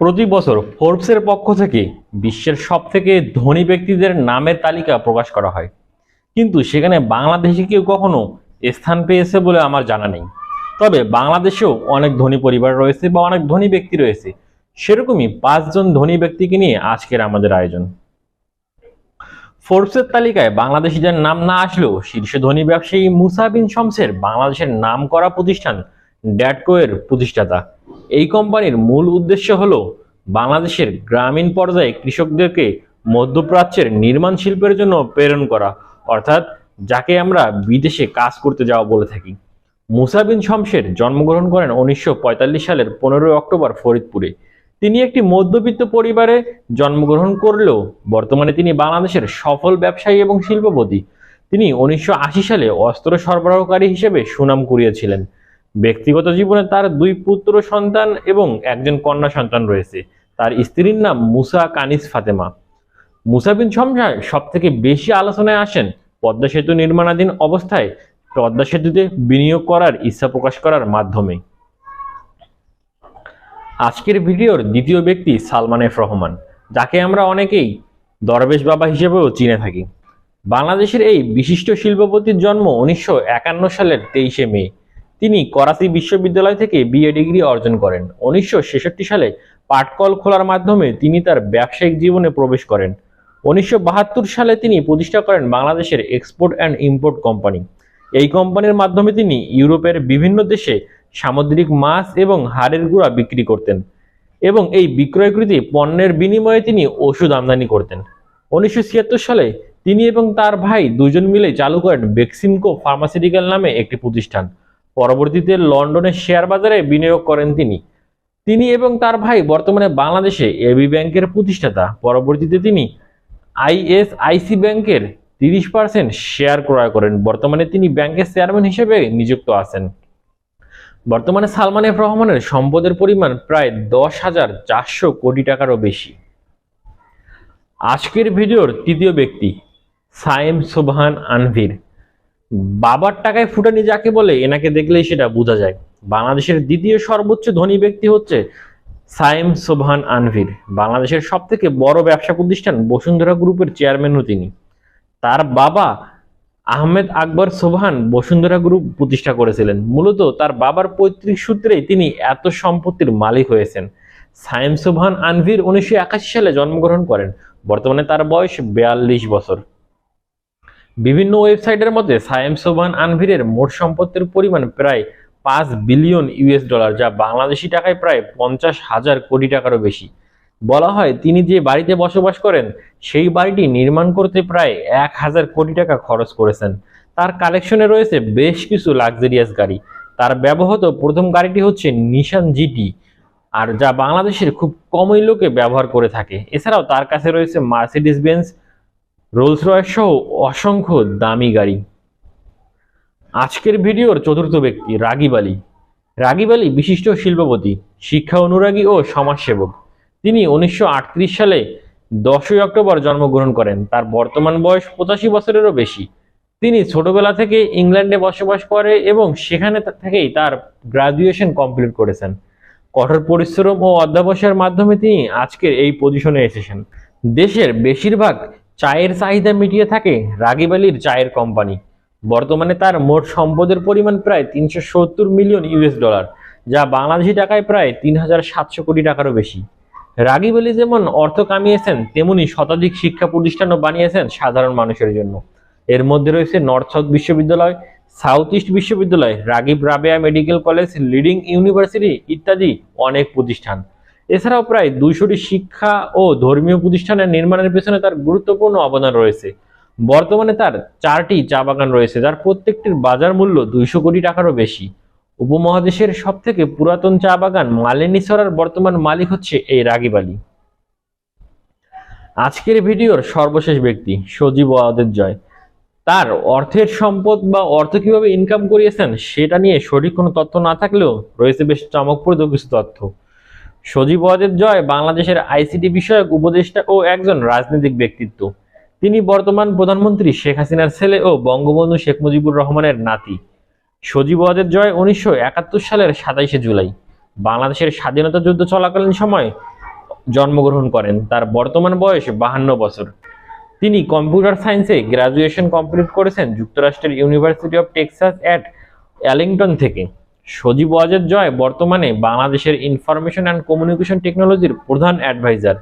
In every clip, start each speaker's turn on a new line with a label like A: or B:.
A: প্রতি বছর ফোর্বসের পক্ষ থেকে বিশ্বের সব থেকে ধনী ব্যক্তিদের নামের তালিকা প্রকাশ করা হয়। কিন্তু সেখানে বাংলাদেশে কেউ কখনো স্থান পেয়েছে বলে আমার জানা নেই। তবে বাংলাদেশেও অনেক ধনী পরিবার রয়েছে বা অনেক ধনী ব্যক্তি রয়েছে। সেরকমই পাঁচজন ধনী ব্যক্তিকে নিয়ে আজকের আমাদের আয়োজন। ফোর্বসের তালিকায় বাংলাদেশিদের নাম না আসলেও শীর্ষ ধনী ব্যবসায়ী মুসাবিন শমসের বাংলাদেশের নাম করা প্রতিষ্ঠান ড্যাটকো এর প্রতিষ্ঠাতা। এই কোম্পানির মূল উদ্দেশ্য হল বাংলাদেশের গ্রামীণ পর্যায়ে কৃষকদেরকে মধ্যপ্রাচ্যের নির্মাণ শিল্পের জন্য প্রেরণ করা, অর্থাৎ যাকে আমরা বিদেশে কাজ করতে যাওয়া বলে থাকি। মুসা বিন শমসের জন্মগ্রহণ করেন উনিশশো পঁয়তাল্লিশ সালের পনেরোই অক্টোবর ফরিদপুরে। তিনি একটি মধ্যবিত্ত পরিবারে জন্মগ্রহণ করলেও বর্তমানে তিনি বাংলাদেশের সফল ব্যবসায়ী এবং শিল্পপতি। তিনি উনিশশো আশি সালে অস্ত্র সরবরাহকারী হিসেবে সুনাম কুড়িয়েছিলেন। ব্যক্তিগত জীবনে তার দুই পুত্র সন্তান এবং একজন কন্যা সন্তান রয়েছে। তার স্ত্রীর নাম মুসা কানিস ফাতেমা। মুসা বিন শমসা সব থেকে বেশি আলোচনায় আসেন পদ্মা সেতু নির্মাণাধীন অবস্থায় পদ্মা সেতুতে বিনিয়োগ করার ইচ্ছা প্রকাশ করার মাধ্যমে। আজকের ভিডিওর দ্বিতীয় ব্যক্তি সালমান এফ রহমান, যাকে আমরা অনেকেই দরবেশ বাবা হিসেবেও চিনে থাকি। বাংলাদেশের এই বিশিষ্ট শিল্পপতির জন্ম উনিশশো একান্ন সালের তেইশে মে। তিনি করাচি বিশ্ববিদ্যালয় থেকে বিএ ডিগ্রি অর্জন করেন। উনিশশো ছেষট্টি সালে পাটকল খোলার মাধ্যমে তিনি তার ব্যবসায়িক জীবনে প্রবেশ করেন। উনিশশো বাহাত্তর সালে তিনি প্রতিষ্ঠা করেন বাংলাদেশের এক্সপোর্ট অ্যান্ড ইম্পোর্ট কোম্পানি এই কোম্পানির মাধ্যমে তিনি ইউরোপের বিভিন্ন দেশে সামুদ্রিক মাছ এবং হাড়ের গুঁড়া বিক্রি করতেন এবং এই বিক্রয়কৃত পণ্যের বিনিময়ে তিনি ওষুধ আমদানি করতেন। উনিশশো ছিয়াত্তর সালে তিনি এবং তার ভাই দুজন মিলে চালু করেন বেক্সিমকো ফার্মাসিউটিক্যাল নামে একটি প্রতিষ্ঠান। পরবর্তীতে লন্ডনের শেয়ার বাজারে বিনিয়োগ করেন তিনি। তিনি এবং তার ভাই বর্তমানে বাংলাদেশে এবি ব্যাংকের প্রতিষ্ঠাতা। পরবর্তীতে তিনি আইএসআইসি ব্যাংকের তিরিশ পার্সেন্ট শেয়ার ক্রয় করেন। বর্তমানে তিনি ব্যাংকের চেয়ারম্যান হিসেবে নিযুক্ত আছেন। বর্তমানে সালমান এফ রহমানের সম্পদের পরিমাণ প্রায় দশ হাজার চারশো কোটি টাকারও বেশি। আজকের ভিডিওর তৃতীয় ব্যক্তি সাইম সুবহান আনভির। বাবার টাকায় ফুটানি যাকে বলে, এনাকে দেখলেই সেটা বোঝা যায়। বাংলাদেশের দ্বিতীয় সর্বোচ্চ ধনী ব্যক্তি হচ্ছে সাইম সোভান আনভির। বাংলাদেশের সব থেকে বড় ব্যবসা প্রতিষ্ঠান বসুন্ধরা গ্রুপের চেয়ারম্যানও তিনি। তার বাবা আহমেদ আকবর সোভান বসুন্ধরা গ্রুপ প্রতিষ্ঠা করেছিলেন। মূলত তার বাবার পৈতৃক সূত্রেই তিনি এত সম্পত্তির মালিক হয়েছেন। সাইম সোবহান আনভির উনিশশো একাশি সালে জন্মগ্রহণ করেন। বর্তমানে তার বয়স বিয়াল্লিশ বছর। বিভিন্ন ওয়েবসাইটের মধ্যে সায়েম সোবান আনভিরের মোট সম্পত্তির পরিমাণ প্রায় পাঁচ বিলিয়ন ইউএস ডলার, যা বাংলাদেশি টাকায় প্রায় পঞ্চাশ হাজার কোটি টাকারও বেশি। বলা হয়, তিনি যে বাড়িতে বসবাস করেন, সেই বাড়িটি নির্মাণ করতে প্রায় এক হাজার কোটি টাকা খরচ করেছেন। তার কালেকশনে রয়েছে বেশ কিছু লাক্সারিয়াস গাড়ি। তার ব্যবহৃত প্রথম গাড়িটি হচ্ছে নিশান জিটি, আর যা বাংলাদেশের খুব কমই লোকে ব্যবহার করে থাকে। এছাড়াও তার কাছে রয়েছে মার্সিডিস বেঞ্জ রোলস রয়েস সহ অসংখ্য দামি গাড়ি। আজকের ভিডিওর চতুর্থ ব্যক্তি রাগিব আলী। রাগিব আলী বিশিষ্ট শিল্পপতি, শিক্ষা অনুরাগী ও সমাজসেবক। তিনি উনিশশো আটত্রিশ সালে দশই অক্টোবর জন্মগ্রহণ করেন। তার বর্তমান বয়স পঁচাশি বছরেরও বেশি। তিনি ছোটবেলা থেকে ইংল্যান্ডে বসবাস করে এবং সেখানে থেকেই তার গ্রাজুয়েশন কমপ্লিট করেছেন। কঠোর পরিশ্রম ও অধ্যাবসায়ের মাধ্যমে তিনি আজকের এই পজিশনে এসেছেন। দেশের বেশিরভাগ চায়ের চাহিদা মিটিয়ে থাকে রাগিব আলীর চায়ের কোম্পানি। বর্তমানে তার মোট সম্পদের পরিমাণ প্রায় তিনশো সত্তর মিলিয়ন ইউএস ডলার, যা বাংলাদেশি টাকায় প্রায় তিন হাজার সাতশো কোটি টাকারও বেশি। রাগিব আলী যেমন অর্থ কামিয়েছেন, তেমনি শতাধিক শিক্ষা প্রতিষ্ঠানও বানিয়েছেন সাধারণ মানুষের জন্য। এর মধ্যে রয়েছে নর্থ সাউথ বিশ্ববিদ্যালয়, সাউথ ইস্ট বিশ্ববিদ্যালয়, Ragib Rabeya medical college, leading university ইত্যাদি অনেক প্রতিষ্ঠান। এছাড়াও প্রায় দুইশোটি শিক্ষা ও ধর্মীয় প্রতিষ্ঠানের নির্মাণের পেছনে তার গুরুত্বপূর্ণ অবদান রয়েছে। বর্তমানে তার চারটি চা বাগান রয়েছে, যার প্রত্যেকটির বাজার মূল্য দুইশো কোটি টাকারও বেশি। উপমহাদেশের সব থেকে পুরাতন চা বাগান মালিনীসরার বর্তমান মালিক হচ্ছে এই রাগিব আলী। আজকের ভিডিওর সর্বশেষ ব্যক্তি সজীব ওয়াদের জয়। তার অর্থের সম্পদ বা অর্থ কীভাবে ইনকাম করিয়েছেন, সেটা নিয়ে সঠিক কোনো তথ্য না থাকলেও রয়েছে বেশ চমকপ্রদ কিছু তথ্য। সজীব ওয়াজেদ জয় বাংলাদেশের আইসিটি বিষয়ক উপদেষ্টা ও একজন রাজনৈতিক ব্যক্তিত্ব। তিনি বর্তমান প্রধানমন্ত্রী শেখ হাসিনার ছেলে ও বঙ্গবন্ধু শেখ মুজিবুর রহমানের নাতি। সজীব ওয়াজেদ জয় উনিশশো একাত্তর সালের সাতাইশে জুলাই। বাংলাদেশের স্বাধীনতা যুদ্ধ চলাকালীন সময় জন্মগ্রহণ করেন। তার বর্তমান বয়স বাহান্ন বছর। তিনি কম্পিউটার সায়েন্সে গ্রাজুয়েশন কমপ্লিট করেছেন যুক্তরাষ্ট্রের university of Texas at Arlington থেকে। সজীব ওয়াজেদ জয় বর্তমানে বাংলাদেশের ইনফরমেশন অ্যান্ড কমিউনিকেশন টেকনোলজির প্রধান অ্যাডভাইজার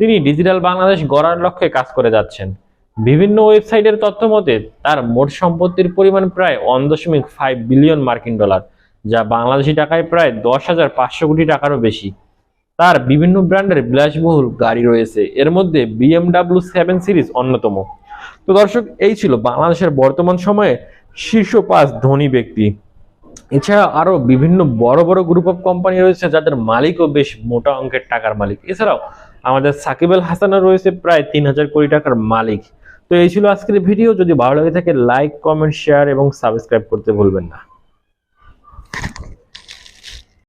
A: তিনি ডিজিটাল বাংলাদেশ গড়ার লক্ষ্যে কাজ করে যাচ্ছেন। বিভিন্ন ওয়েবসাইটের তথ্য মতে, তার মোট সম্পত্তির পরিমাণ প্রায় ওয়ান দশমিক ফাইভ বিলিয়ন মার্কিন ডলার, যা বাংলাদেশি টাকায় প্রায় দশ হাজার পাঁচশো কোটি টাকারও বেশি। তার বিভিন্ন ব্র্যান্ডের বিলাসবহুল গাড়ি রয়েছে। এর মধ্যে বিএমডাব্লিউ সেভেন সিরিজ অন্যতম। তো দর্শক, এই ছিল বাংলাদেশের বর্তমান সময়ে শীর্ষ পাঁচ ধনী ব্যক্তি। এছাড়া আরও বিভিন্ন বড় বড় গ্রুপ অফ কোম্পানি রয়েছে যাদের মালিকও বেশ মোটা অঙ্কের টাকার মালিক। এছাড়াও আমাদের সাকিব আল হাসানও রয়েছে প্রায় তিন হাজার কোটি টাকার মালিক। তো এই ছিল আজকের ভিডিও যদি ভালো লাগে থাকে লাইক কমেন্ট শেয়ার এবং সাবস্ক্রাইব করতে ভুলবেন না।